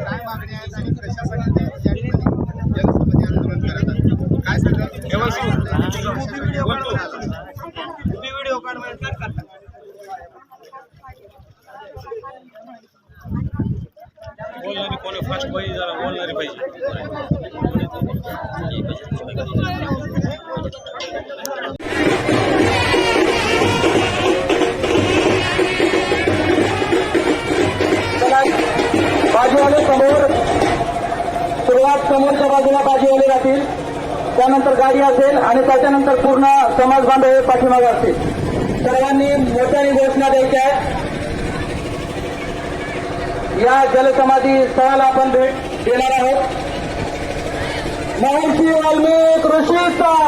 काय मागण्या आहेत आणि प्रशासनाने ते या ठिकाणी जलसमाधी आंदोलन करत आहेत काय व्हिडिओ बोलणारी कोणी फास्ट पाहिजे जरा बोलणारी पाहिजे बाजूवाले समोर सुरुवात समोरच्या बाजूला बाजूवाले राहतील. त्यानंतर गाडी असेल आणि त्याच्यानंतर पूर्ण समाज बांधव हे पाठीमागे असतील. सर्वांनी मोठ्याने घोषणा द्यायच्या आहेत. या जलसमाधी स्थळाला आपण भेट देणार आहोत. महर्षी वाल्मिक ऋषीचा